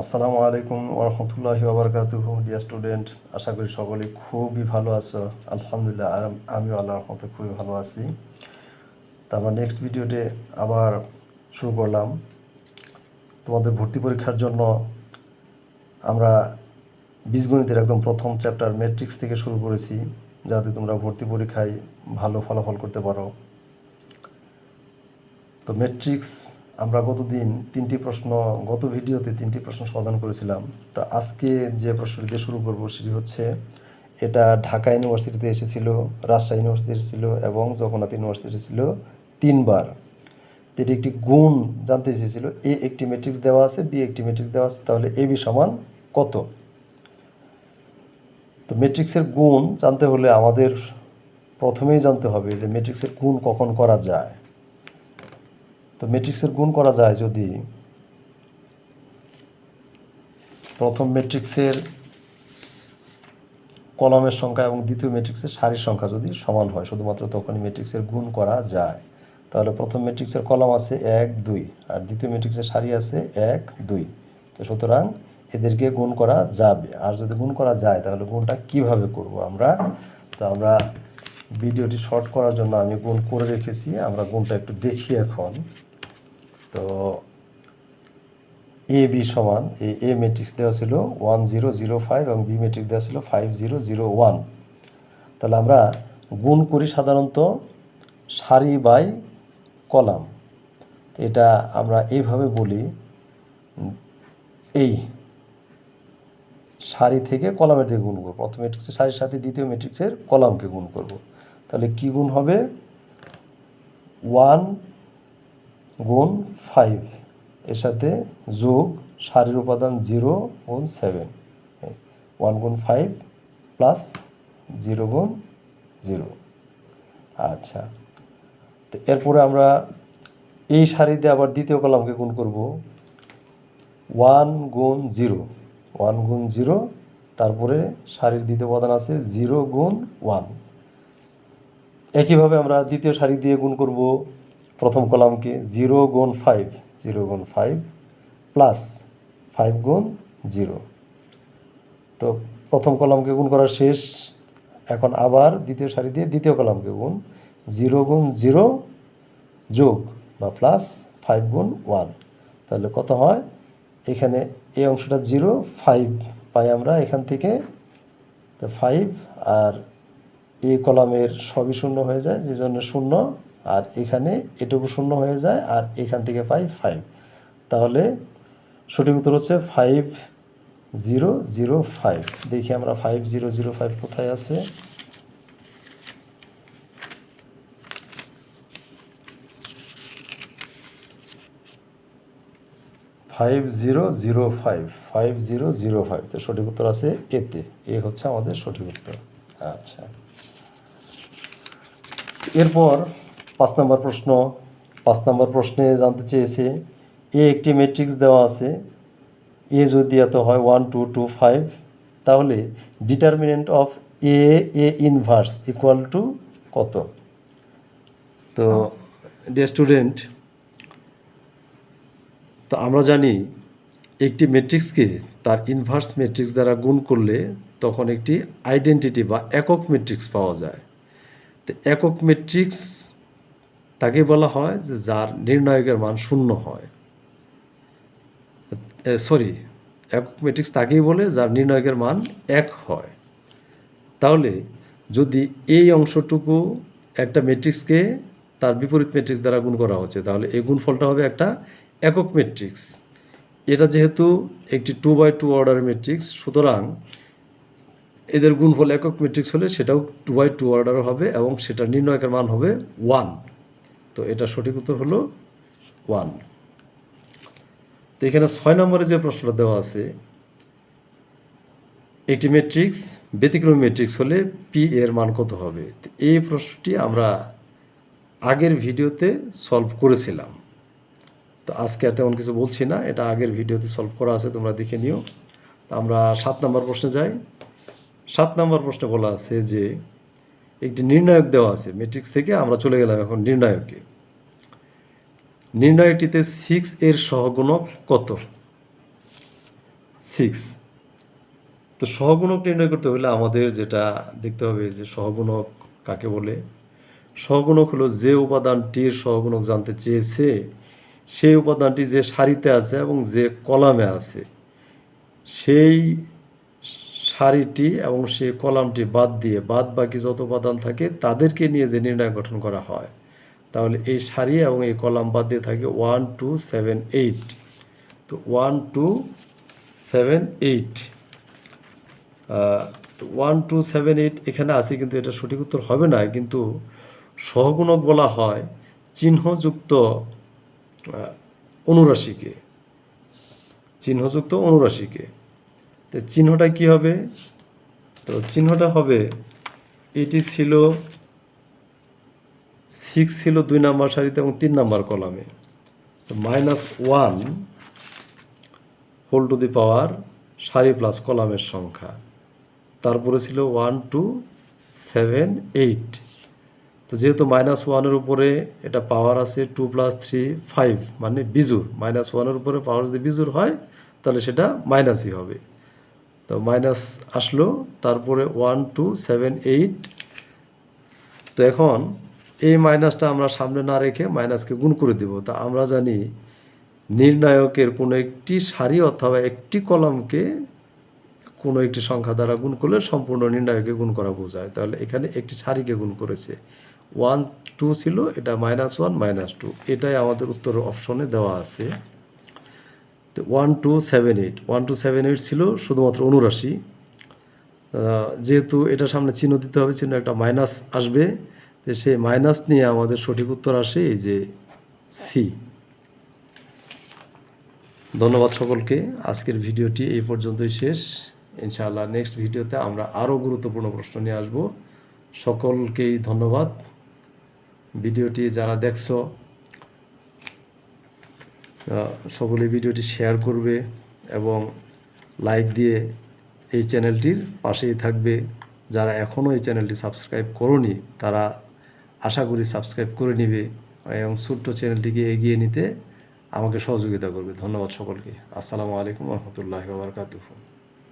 আসসালামু আলাইকুম ওরহমতুল্লাহি ওবরকাতুহু ডিয়ার স্টুডেন্ট আশা করি সকলেই খুবই ভালো আছো। আলহামদুলিল্লাহ, আর আমিও আল্লাহর রহমতে খুবই ভালো আছি। তারপর নেক্সট ভিডিওতে আবার শুরু করলাম। তোমাদের ভর্তি পরীক্ষার জন্য আমরা বীজগণিতের একদম প্রথম চ্যাপ্টার ম্যাট্রিক্স থেকে শুরু করেছি, যাতে তোমরা ভর্তি পরীক্ষায় ভালো ফলাফল করতে পারো। তো ম্যাট্রিক্স আমরা গতদিন তিনটি প্রশ্ন, গত ভিডিওতে তিনটি প্রশ্ন সমাধান করেছিলাম। তো আজকে যে প্রশ্নটি দিয়ে শুরু করব সেটি হচ্ছে, এটা ঢাকা ইউনিভার্সিটিতে এসেছিল, রাজশাহী ইউনিভার্সিটি এসেছিল এবং জগন্নাথ ইউনিভার্সিটি এসেছিল তিনবার। এটি একটি গুণ জানতে চেয়েছিল, এ একটি ম্যাট্রিক্স দেওয়া আছে, বি একটি ম্যাট্রিক্স দেওয়া আছে, তাহলে এ বি সমান কত? তো ম্যাট্রিক্সের গুণ জানতে হলে আমাদের প্রথমেই জানতে হবে যে ম্যাট্রিক্সের গুণ কখন করা যায়। তো ম্যাট্রিক্সের গুণ করা যায় যদি প্রথম ম্যাট্রিক্সের কলমের সংখ্যা এবং দ্বিতীয় ম্যাট্রিক্সের সারির সংখ্যা যদি সমান হয়, শুধুমাত্র তখনই ম্যাট্রিক্সের গুণ করা যায়। তাহলে প্রথম ম্যাট্রিক্সের কলম আছে এক, দুই, আর দ্বিতীয় ম্যাট্রিক্সের সারি আছে এক, দুই। তো সুতরাং এদেরকে গুণ করা যাবে। আর যদি গুণ করা যায়, তাহলে গুণটা কীভাবে করব আমরা? তো আমরা ভিডিওটি শর্ট করার জন্য আমি গুণ করে রেখেছি, আমরা গুণটা একটু দেখি এখন। তো এ বি সমান, এই এ ম্যাট্রিক্স দেওয়া ছিল ওয়ান জিরো জিরো ফাইভ এবং বি ম্যাট্রিক্স দেওয়া ছিল ফাইভ জিরো জিরো ওয়ান তাহলে আমরা গুণ করি সাধারণত সারি বাই কলাম। এটা আমরা এইভাবে বলি, এই সারি থেকে কলামের দিকে গুণ করব। প্রথম ম্যাট্রিক্সের সারির সাথে দ্বিতীয় ম্যাট্রিক্সের কলামকে গুণ করব। তাহলে কি গুণ হবে? ওয়ান গুণ ফাইভ। এর সাথে যোগ সারির উপাদান জিরো গুণ সেভেন। ওয়ান গুণ ফাইভ প্লাস জিরো গুণ জিরো। আচ্ছা। তো এরপরে আমরা এই সারিতে আবার দ্বিতীয় কলামকে গুণ করব। ওয়ান গুণ জিরো। ওয়ান গুণ জিরো, তারপরে সারির দ্বিতীয় উপাদান আছে জিরো গুণ ওয়ান। একইভাবে আমরা দ্বিতীয় সারি দিয়ে গুণ করব প্রথম কলামকে জিরো গুণ ফাইভ, জিরো গুণ ফাইভ প্লাস ফাইভ গুণ জিরো। তো প্রথম কলামকে গুণ করা শেষ, এখন আবার দ্বিতীয় সারি দিয়ে দ্বিতীয় কলামকে গুণ জিরো গুণ জিরো যোগ বা প্লাস ফাইভ গুণ ওয়ান। তাহলে কত হয়? এখানে এই অংশটা জিরো, ফাইভ পাই আমরা এখান থেকে, তো ফাইভ আর এই কলামের সবই শূন্য হয়ে যায়, যে জন্য শূন্য, আর এখানে এটুকু শূন্য হয়ে যায়, আর এখান থেকে পাই ফাইভ তাহলে সঠিক উত্তর হচ্ছে ফাইভ জিরো জিরো ফাইভ দেখি আমরা ফাইভ জিরো জিরো ফাইভ কোথায় আছে। Five zero zero five five zero zero five তো সঠিক উত্তর আছে এতে। এ হচ্ছে আমাদের সঠিক উত্তর। আচ্ছা। এরপর পাঁচ নম্বর প্রশ্ন, পাঁচ নম্বর প্রশ্নে জানতে চেয়েছে, এ একটি ম্যাট্রিক্স দেওয়া আছে, এ যদি এত হয় ওয়ান টু টু ফাইভ তাহলে determinant of A A inverse equal to কত? তো ডিয়ার স্টুডেন্ট তো আমরা জানি একটি ম্যাট্রিক্সকে তার ইনভার্স ম্যাট্রিক্স দ্বারা গুণ করলে তখন একটি আইডেন্টিটি বা একক ম্যাট্রিক্স পাওয়া যায়। তো একক ম্যাট্রিক্স তাকে বলা হয় যে যার নির্ণায়কের মান শূন্য হয়। সরি একক ম্যাট্রিক্স তাকেই বলে যার নির্ণায়কের মান এক হয়। তাহলে যদি এই অংশটুকু একটা ম্যাট্রিক্সকে তার বিপরীত ম্যাট্রিক্স দ্বারা গুণ করা হচ্ছে, তাহলে এই গুণফলটা হবে একটা একক ম্যাট্রিক্স এটা যেহেতু একটি two by two order matrix সুতরাং এদের গুণফল একক ম্যাট্রিক্স হলে সেটাও টু বাই টু অর্ডার হবে এবং সেটা নির্ণয়কের মান হবে ওয়ান তো এটা সঠিক উত্তর হলো ওয়ান তো এখানে ছয় নম্বরে যে প্রশ্নটা দেওয়া আছে একটি ম্যাট্রিক্স ব্যতিক্রমী ম্যাট্রিক্স হলে পি এর মান কত হবে? এই প্রশ্নটি আমরা আগের ভিডিওতে সলভ করেছিলাম। তো আজকে আর তেমন কিছু বলছি না, এটা আগের ভিডিওতে সলভ করা আছে, তোমরা দেখে নিও। তো আমরা সাত নম্বর প্রশ্নে যাই। সাত নম্বর প্রশ্নে বলা আছে যে, একটি নির্ণায়ক দেওয়া আছে। ম্যাট্রিক্স থেকে আমরা চলে গেলাম এখন নির্ণায়কে। নির্ণয়টিতে সিক্স এর সহগুণক কত? সিক্স তো সহগুণক নির্ণয় করতে হলে আমাদের যেটা দেখতে হবে যে সহগুণক কাকে বলে? সহগুণক হলো যে উপাদানটির সহগুণক জানতে চেয়েছে, সেই উপাদানটি যে সারিতে আছে এবং যে কলামে আছে, সেই সারিটি এবং সেই কলামটি বাদ দিয়ে বাদ বাকি যত উপাদান থাকে তাদেরকে নিয়ে যে নির্ণয় গঠন করা হয়, তাহলে এই সারি এবং এই কলাম বাদ দিয়ে থাকে ওয়ান, টু, সেভেন, এইট। তো one, two, seven, eight. One, two, seven, eight এখানে আছে কিন্তু এটা সঠিক উত্তর হবে না, কিন্তু সহগুণক বলা হয় চিহ্নযুক্ত অনুরাশিকে। চিহ্নযুক্ত অনুরাশিকে। চিহ্নটা কি হবে? তো চিহ্নটা হবে, এটি ছিল সিক্স ছিল দুই নাম্বার সারিতে এবং তিন নাম্বার কলামে। তো minus one whole two the power সারি প্লাস কলামের সংখ্যা। তারপরে ছিল ওয়ান টু সেভেন এইট তো যেহেতু মাইনাস ওয়ানের উপরে এটা পাওয়ার আছে টু প্লাস থ্রি ফাইভ মানে বিজুর মাইনাস ওয়ানের উপরে পাওয়ার যদি বিজুর হয়, তাহলে সেটা মাইনাসই হবে। তো মাইনাস আসলো, তারপরে ওয়ান টু সেভেন এইট তো এখন এই মাইনাসটা আমরা সামনে না রেখে মাইনাসকে গুণ করে দেব। তা আমরা জানি নির্ণায়কের কোনো একটি সারি অথবা একটি কলামকে কোনো একটি সংখ্যা দ্বারা গুণ করলে সম্পূর্ণ নির্ণায়কে গুণ করা বোঝায়। তাহলে এখানে একটি সারিকে গুণ করেছে। ওয়ান টু ছিল, এটা মাইনাস ওয়ান মাইনাস টু এটাই আমাদের উত্তর অপশনে দেওয়া আছে। তো one two seven eight one two seven eight ছিল শুধুমাত্র অনুরাশি। যেহেতু এটা সামনে চিহ্ন দিতে হবে, চিহ্ন একটা মাইনাস আসবে, তো সেই মাইনাস নিয়ে আমাদের সঠিক উত্তর আসে এই যে সি ধন্যবাদ সকলকে, আজকের ভিডিওটি এই পর্যন্তই শেষ। ইনশাআল্লাহ নেক্সট ভিডিওতে আমরা আরও গুরুত্বপূর্ণ প্রশ্ন নিয়ে আসব। সকলকেই ধন্যবাদ। ভিডিওটি যারা দেখছ সকলে ভিডিওটি শেয়ার করবে এবং লাইক দিয়ে এই চ্যানেলটির পাশেই থাকবে। যারা এখনও এই চ্যানেলটি সাবস্ক্রাইব করনি, তারা আশা করি সাবস্ক্রাইব করে নেবে এবং ছোট্ট চ্যানেলটিকে এগিয়ে নিতে আমাকে সহযোগিতা করবে। ধন্যবাদ সকলকে। আসসালামু আলাইকুম রহমতুল্লাহ বারকাতুহ।